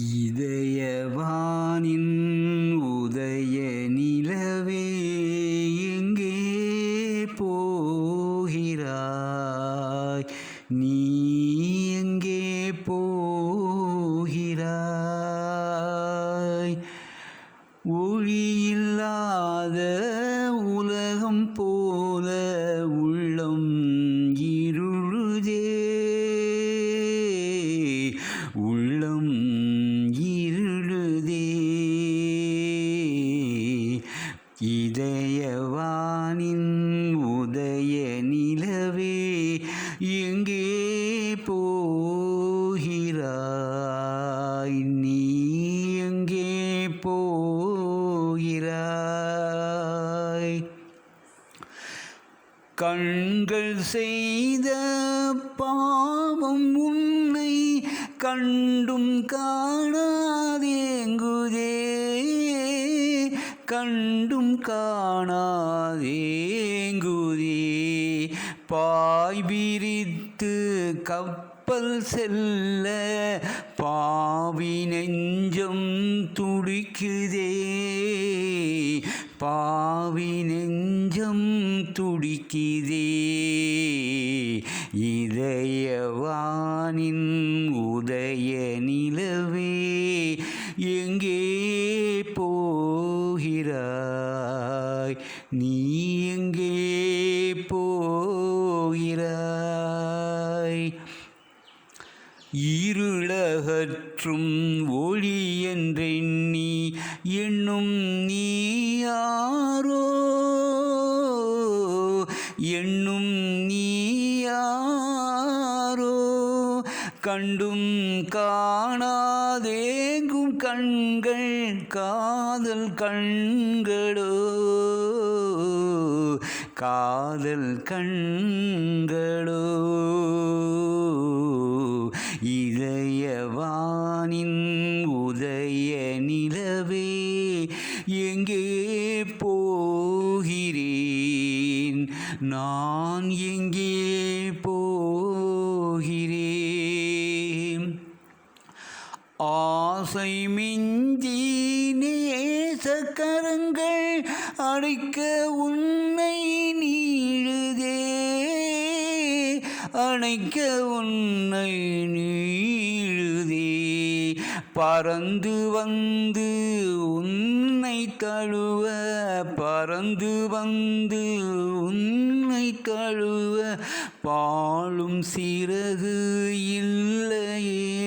இதயவானின் உதய நிலவே எங்கே போகிறாய்? நீ எங்கே போகிறாய்? ஒழியில்லாத இதயவானின் உதய நிலவே எங்கே போகிறாய்? நீ எங்கே போகிறாய்? கண்கள் செய்த பாவம் உன்னை கண்டும் காணாதேங்குதே. கண்டும் காணாதேங்குதி. பாய் விரித்து கப்பல் செல்ல பாவி நெஞ்சம் துடிக்குதே. பாவி நெஞ்சம் துடிக்குதே. இதயவானின் உதய நிலவே போகிறாய் நீ எங்கே போகிறாய்? இருளகற்றும் ஒளி என்றெண்ணி என்னும் நீ யாரோ? என்னும் நீ யாரோ? கண்டும் காணாதேங்கும் கண்கள் காதல் கண்களோ? காதல் கண்களோ இதயவானின் உதய நிலவே எங்கே போகிறேன்? நான் எங்கே போகிறேன்? ஆ ஆசை மிஞ்சி நேசக்கரங்கள் அடைக்க உன்னை நீழுதே. அணைக்க உன்னை நீழுதே. பறந்து வந்து உன்னை தழுவ பறந்து வந்து உன்னை தழுவ பாழும் சிறகு இல்லையே.